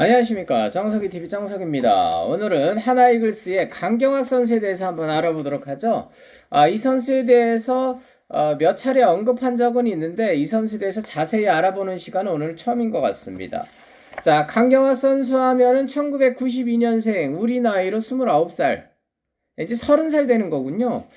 안녕하십니까 정석이 TV 정석입니다. 오늘은 하나 이글스의 강경학 선수에 대해서 한번 알아보도록 하죠. 아, 이 선수에 대해서 어, 몇 차례 언급한 적은 있는데 이 선수에 대해서 자세히 알아보는 시간은 오늘 처음인 것 같습니다. 자, 강경학 선수 하면은 1992년생 우리 나이로 29살 이제 30살 되는 거군요.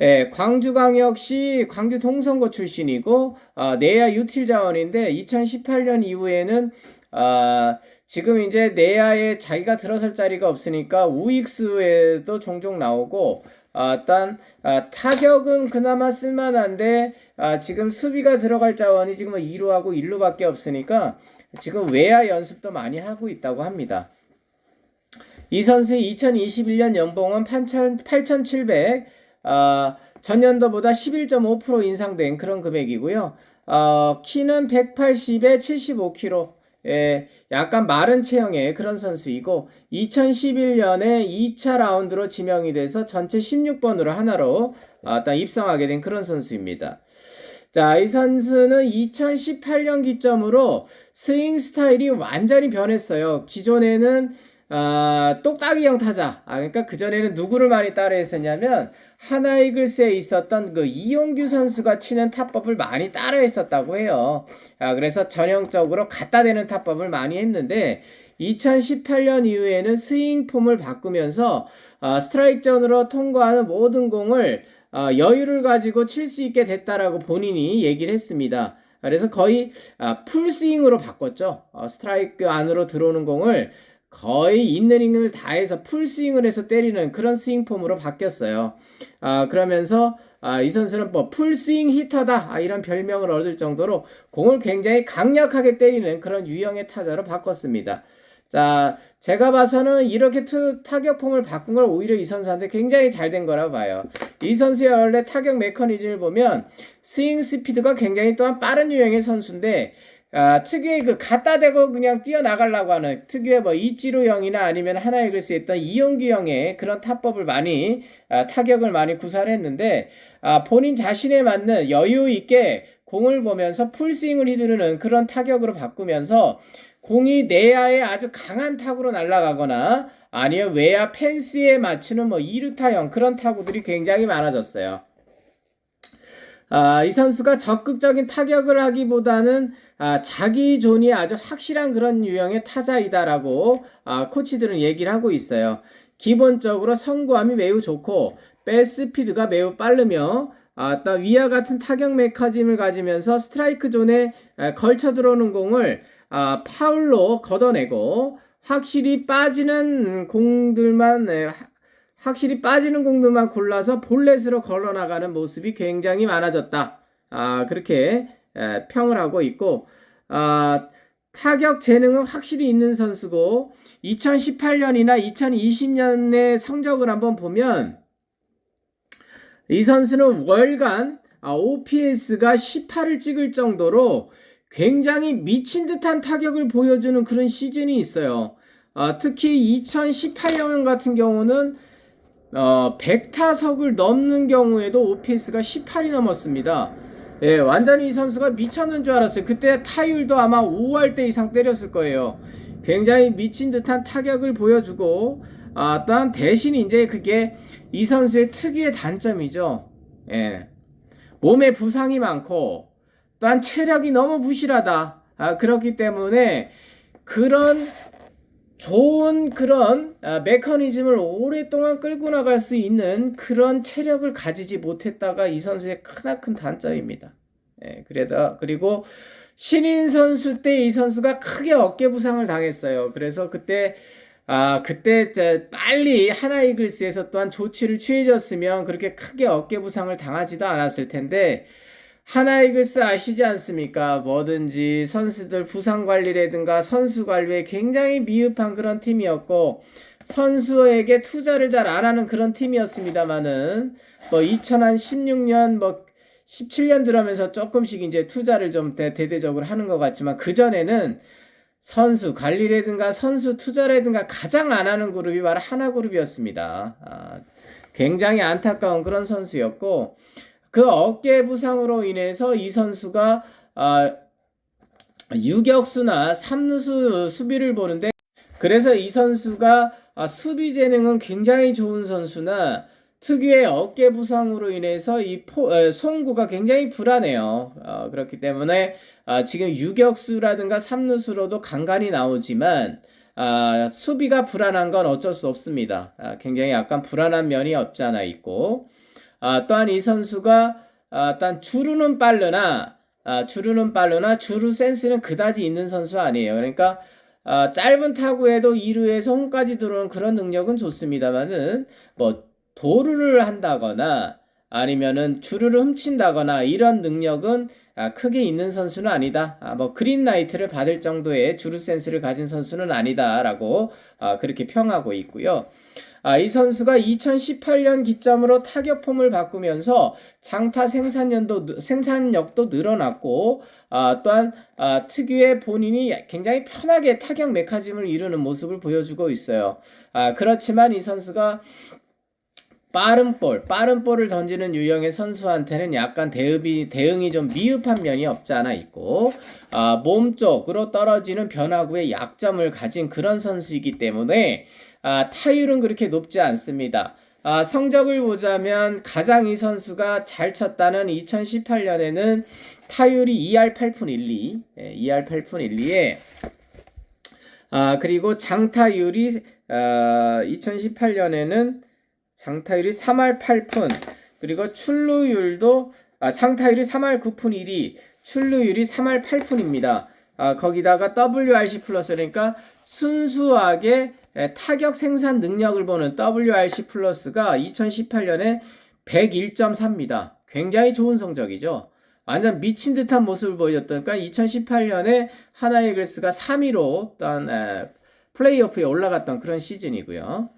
예, 광주광역시 광주 동성고 출신이고 어, 내야 유틸 자원인데 2018년 이후에는 아, 지금 이제 내야에 자기가 들어설 자리가 없으니까 우익수에도 종종 나오고 아, 일단 아, 타격은 그나마 쓸만한데 아, 지금 수비가 들어갈 자원이 지금 2루하고 1루밖에 없으니까 지금 외야 연습도 많이 하고 있다고 합니다. 이 선수의 2021년 연봉은 8,700, 아, 전년도보다 11.5% 인상된 그런 금액이고요. 어, 키는 180에 75kg. 예, 약간 마른 체형의 그런 선수이고 2011년에 2차 라운드로 지명이 돼서 전체 16번으로 하나로 아, 딱 입성하게 된 그런 선수입니다. 자, 이 선수는 2018년 기점으로 스윙 스타일이 완전히 변했어요. 기존에는 아, 똑딱이형 타자. 아, 그러니까 그전에는 누구를 많이 따라했었냐면 하나 이글스에 있었던 그 이용규 선수가 치는 타법을 많이 따라했었다고 해요. 아, 그래서 전형적으로 갖다 대는 타법을 많이 했는데 2018년 이후에는 스윙 폼을 바꾸면서 아, 스트라이크 존으로 통과하는 모든 공을 아, 여유를 가지고 칠 수 있게 됐다라고 본인이 얘기를 했습니다. 그래서 거의 아, 풀스윙으로 바꿨죠. 어, 스트라이크 안으로 들어오는 공을 거의 있는 힘을 다해서 풀스윙을 해서 때리는 그런 스윙 폼으로 바뀌었어요. 아, 그러면서 아, 이 선수는 뭐 풀스윙 히터다 아, 이런 별명을 얻을 정도로 공을 굉장히 강력하게 때리는 그런 유형의 타자로 바꿨습니다. 자, 제가 봐서는 이렇게 투, 타격 폼을 바꾼 걸 오히려 이 선수한테 굉장히 잘 된 거라고 봐요. 이 선수의 원래 타격 메커니즘을 보면 스윙 스피드가 굉장히 또한 빠른 유형의 선수인데 아, 특유의 그 갖다 대고 그냥 뛰어나가려고 하는 특유의 뭐 이지로형이나 아니면 하나의 글쎄 했던 이용규형의 그런 타법을 많이 아, 타격을 많이 구사했는데 아, 본인 자신에 맞는 여유 있게 공을 보면서 풀스윙을 휘두르는 그런 타격으로 바꾸면서 공이 내야에 아주 강한 타구로 날아가거나 아니면 외야 펜스에 맞추는 뭐 이루타형 그런 타구들이 굉장히 많아졌어요. 아, 이 선수가 적극적인 타격을 하기보다는 아, 자기 존이 아주 확실한 그런 유형의 타자이다라고 아, 코치들은 얘기를 하고 있어요. 기본적으로 성구함이 매우 좋고 백스피드가 매우 빠르며 아, 또 위와 같은 타격 메커즘을 가지면서 스트라이크 존에 아, 걸쳐 들어오는 공을 아, 파울로 걷어내고 확실히 빠지는 공들만 에, 확실히 빠지는 공들만 골라서 볼넷으로 걸러나가는 모습이 굉장히 많아졌다. 아, 그렇게 에, 평을 하고 있고, 아, 타격 재능은 확실히 있는 선수고, 2018년이나 2020년의 성적을 한번 보면, 이 선수는 월간 아, OPS가 18을 찍을 정도로 굉장히 미친 듯한 타격을 보여주는 그런 시즌이 있어요. 아, 특히 2018년 같은 경우는 어, 100타석을 넘는 경우에도 OPS가 18이 넘었습니다. 예, 완전히 이 선수가 미쳤는 줄 알았어요. 그때 타율도 아마 5할 대 이상 때렸을 거예요. 굉장히 미친 듯한 타격을 보여주고, 아, 또한 대신 이제 그게 이 선수의 특유의 단점이죠. 예. 몸에 부상이 많고, 또한 체력이 너무 부실하다. 아, 그렇기 때문에 그런 좋은 그런 아, 메커니즘을 오랫동안 끌고 나갈 수 있는 그런 체력을 가지지 못했다가 이 선수의 크나큰 단점입니다. 예, 그래다 그리고 신인 선수 때 이 선수가 크게 어깨 부상을 당했어요. 그래서 그때 아 그때 빨리 하나 이글스에서 또한 조치를 취해줬으면 그렇게 크게 어깨 부상을 당하지도 않았을 텐데 하나이글스 아시지 않습니까? 뭐든지 선수들 부상 관리라든가 선수 관리에 굉장히 미흡한 그런 팀이었고 선수에게 투자를 잘 안 하는 그런 팀이었습니다만은 뭐 2016년 뭐 17년 들어면서 조금씩 이제 투자를 좀 대, 대대적으로 하는 것 같지만 그 전에는 선수 관리라든가 선수 투자라든가 가장 안 하는 그룹이 바로 하나 그룹이었습니다. 아, 굉장히 안타까운 그런 선수였고 그 어깨 부상으로 인해서 이 선수가 아, 유격수나 삼루수 수비를 보는데 그래서 이 선수가 아, 수비 재능은 굉장히 좋은 선수나 특유의 어깨 부상으로 인해서 이 포, 에, 송구가 굉장히 불안해요. 어, 그렇기 때문에 아, 지금 유격수라든가 삼루수로도 간간히 나오지만 아, 수비가 불안한 건 어쩔 수 없습니다. 아, 굉장히 약간 불안한 면이 없지 않아 있고 아, 또한 이 선수가 아, 일단 주루는 빠르나 아, 주루는 빠르나 주루 센스는 그다지 있는 선수 아니에요. 그러니까 아, 짧은 타구에도 2루에서 홈까지 들어오는 그런 능력은 좋습니다만은 뭐 도루를 한다거나 아니면은 주루를 훔친다거나 이런 능력은 아, 크게 있는 선수는 아니다. 아, 뭐 그린라이트를 받을 정도의 주루 센스를 가진 선수는 아니다라고 아, 그렇게 평하고 있고요. 아, 이 선수가 2018년 기점으로 타격 폼을 바꾸면서 장타 생산년도 생산력도 늘어났고 아, 또한 아, 특유의 본인이 굉장히 편하게 타격 메커즘을 이루는 모습을 보여주고 있어요. 아, 그렇지만 이 선수가 빠른 볼, 빠른 볼을 던지는 유형의 선수한테는 약간 대응이, 대응이 좀 미흡한 면이 없지 않아 있고, 아, 몸 쪽으로 떨어지는 변화구의 약점을 가진 그런 선수이기 때문에, 아, 타율은 그렇게 높지 않습니다. 아, 성적을 보자면 가장 이 선수가 잘 쳤다는 2018년에는 타율이 2할 8푼 12, 예, 2할 8푼 12에, 아, 그리고 장타율이, 아, 2018년에는 장타율이 3할 8푼 그리고 출루율도 아, 장타율이 3할 9푼 1위 출루율이 3할 8푼입니다. 아, 거기다가 WRC 플러스 그러니까 순수하게 에, 타격 생산 능력을 보는 WRC 플러스가 2018년에 101.3입니다. 굉장히 좋은 성적이죠. 완전 미친 듯한 모습을 보여줬던 그러니까 2018년에 하나이글스가 3위로 어떤 에, 플레이오프에 올라갔던 그런 시즌이고요.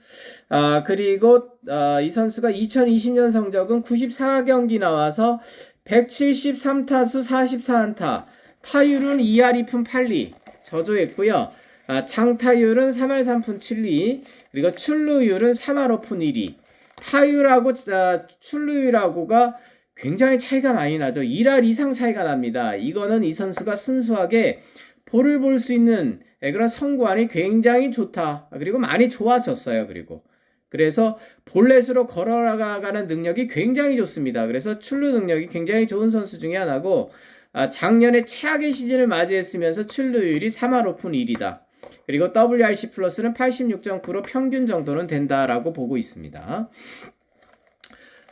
아, 그리고 아, 이 선수가 2020년 성적은 94경기 나와서 173타수 44안타, 타율은 2할 2푼 8리 저조했고요. 아, 장타율은 3할 3푼 7리, 그리고 출루율은 3할 5푼 1리. 타율하고 아, 출루율하고가 굉장히 차이가 많이 나죠. 1할 이상 차이가 납니다. 이거는 이 선수가 순수하게 볼을 볼 수 있는 예, 그런 성구안이 굉장히 좋다. 그리고 많이 좋아졌어요. 그리고 그래서 볼넷으로 걸어가는 능력이 굉장히 좋습니다. 그래서 출루 능력이 굉장히 좋은 선수 중에 하나고 아, 작년에 최악의 시즌을 맞이했으면서 출루율이 3할 오픈 1이다. 그리고 WRC 플러스는 86.9로 평균 정도는 된다라고 보고 있습니다.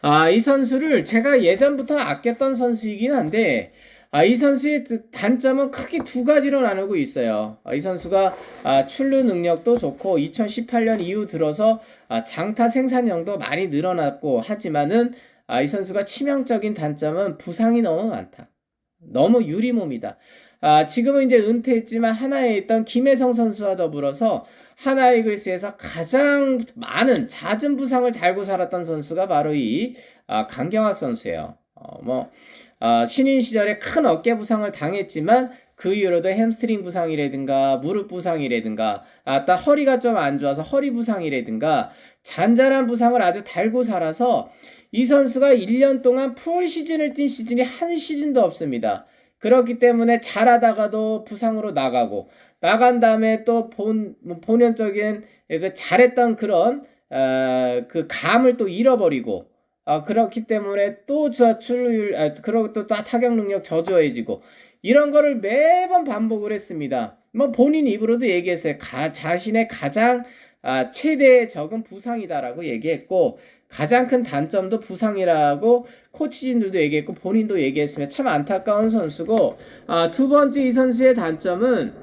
아, 이 선수를 제가 예전부터 아꼈던 선수이긴 한데 아, 이 선수의 단점은 크게 두 가지로 나누고 있어요. 아, 이 선수가 아, 출루 능력도 좋고 2018년 이후 들어서 아, 장타 생산량도 많이 늘어났고 하지만은 아, 이 선수가 치명적인 단점은 부상이 너무 많다. 너무 유리몸이다. 아, 지금은 이제 은퇴했지만 하나에 있던 김혜성 선수와 더불어서 하나이글스에서 가장 많은 잦은 부상을 달고 살았던 선수가 바로 이 아, 강경학 선수예요. 어, 뭐 아, 신인 시절에 큰 어깨 부상을 당했지만 그 이후로도 햄스트링 부상이라든가 무릎 부상이라든가 아따 허리가 좀 안 좋아서 허리 부상이라든가 잔잔한 부상을 아주 달고 살아서 이 선수가 1년 동안 풀 시즌을 뛴 시즌이 한 시즌도 없습니다. 그렇기 때문에 잘하다가도 부상으로 나가고 나간 다음에 또 본 본연적인 그 잘했던 그런 어, 그 감을 또 잃어버리고 아, 그렇기 때문에 또 저출루율, 아, 그리고 또, 또 타격 능력 저조해지고, 이런 거를 매번 반복을 했습니다. 뭐 본인 입으로도 얘기했어요. 가, 자신의 가장 아, 최대 적은 부상이다라고 얘기했고, 가장 큰 단점도 부상이라고 코치진들도 얘기했고, 본인도 얘기했으면 참 안타까운 선수고, 아, 두 번째 이 선수의 단점은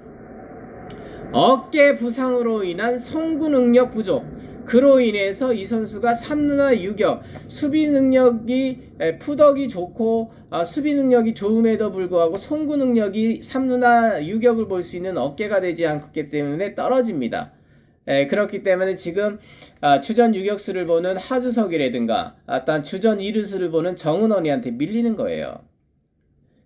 어깨 부상으로 인한 송구 능력 부족. 그로 인해서 이 선수가 3루나 유격, 수비 능력이 푸덕이 좋고 아, 수비 능력이 좋음에도 불구하고 송구 능력이 3루나 유격을 볼 수 있는 어깨가 되지 않기 때문에 떨어집니다. 에, 그렇기 때문에 지금 아, 주전 유격수를 보는 하주석이라든가 어떤 주전 이루수를 보는 정은원이한테 밀리는 거예요.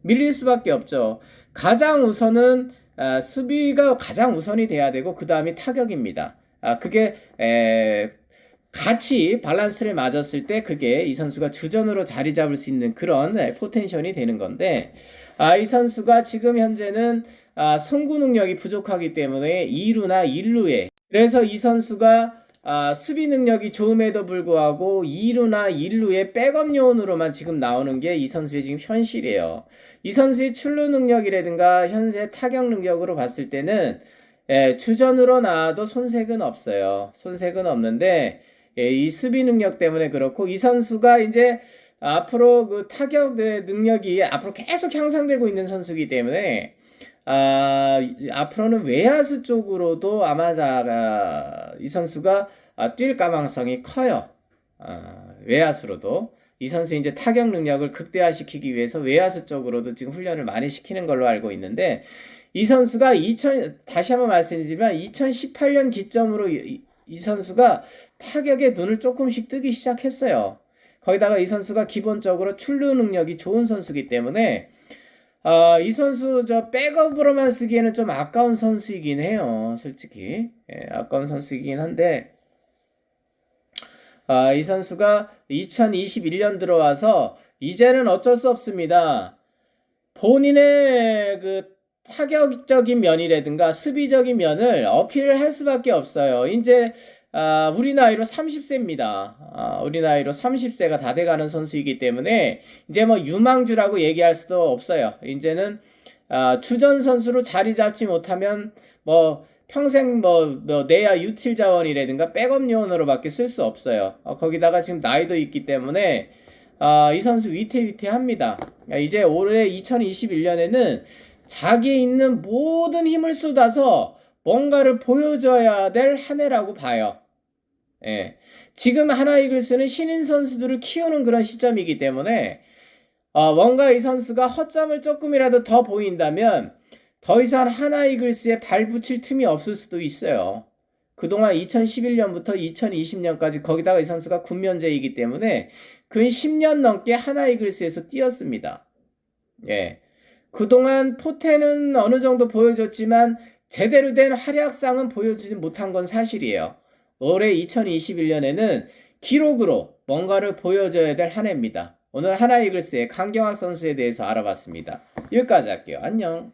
밀릴 수밖에 없죠. 가장 우선은 아, 수비가 가장 우선이 돼야 되고 그 다음이 타격입니다. 아, 그게 에, 같이 밸런스를 맞았을 때 그게 이 선수가 주전으로 자리 잡을 수 있는 그런 에, 포텐션이 되는 건데 아, 이 선수가 지금 현재는 아, 송구 능력이 부족하기 때문에 2루나 1루에 그래서 이 선수가 아, 수비 능력이 좋음에도 불구하고 2루나 1루의 백업 요원으로만 지금 나오는 게 이 선수의 지금 현실이에요. 이 선수의 출루 능력이라든가 현재 타격 능력으로 봤을 때는 예, 주전으로 나와도 손색은 없어요. 손색은 없는데 예, 이 수비 능력 때문에 그렇고 이 선수가 이제 앞으로 그 타격 능력이 앞으로 계속 향상되고 있는 선수이기 때문에 아, 이- 앞으로는 외야수 쪽으로도 아마 다, 이 선수가 아, 뛸 가능성이 커요. 아, 외야수로도. 이 선수 이제 타격 능력을 극대화시키기 위해서 외야수 쪽으로도 지금 훈련을 많이 시키는 걸로 알고 있는데 이 선수가 2000 다시 한번 말씀드리지만 2018년 기점으로 이, 이 선수가 타격에 눈을 조금씩 뜨기 시작했어요. 거기다가 이 선수가 기본적으로 출루 능력이 좋은 선수이기 때문에 아, 이 선수 저 백업으로만 쓰기에는 좀 아까운 선수이긴 해요. 솔직히. 예, 아까운 선수이긴 한데 아, 이 선수가 2021년 들어와서 이제는 어쩔 수 없습니다. 본인의 그 타격적인 면이라든가 수비적인 면을 어필을 할 수밖에 없어요. 이제 아, 우리 나이로 30세입니다. 아, 우리 나이로 30세가 다 돼가는 선수이기 때문에 이제 뭐 유망주라고 얘기할 수도 없어요. 이제는 아, 주전 선수로 자리 잡지 못하면 뭐 평생 뭐, 뭐 내야 유틸 자원이라든가 백업 요원으로밖에 쓸 수 없어요. 어, 거기다가 지금 나이도 있기 때문에 아, 이 선수 위태위태합니다. 아, 이제 올해 2021년에는 자기에 있는 모든 힘을 쏟아서 뭔가를 보여줘야 될 한 해라고 봐요. 예. 지금 하나이글스는 신인 선수들을 키우는 그런 시점이기 때문에 어, 뭔가 이 선수가 허점을 조금이라도 더 보인다면 더 이상 하나이글스에 발 붙일 틈이 없을 수도 있어요. 그동안 2011년부터 2020년까지 거기다가 이 선수가 군면제이기 때문에 근 10년 넘게 하나이글스에서 뛰었습니다. 예. 그동안 포테는 어느 정도 보여줬지만 제대로 된 활약상은 보여주지 못한 건 사실이에요. 올해 2021년에는 기록으로 뭔가를 보여줘야 될 한 해입니다. 오늘 하나 이글스의 강경학 선수에 대해서 알아봤습니다. 여기까지 할게요. 안녕.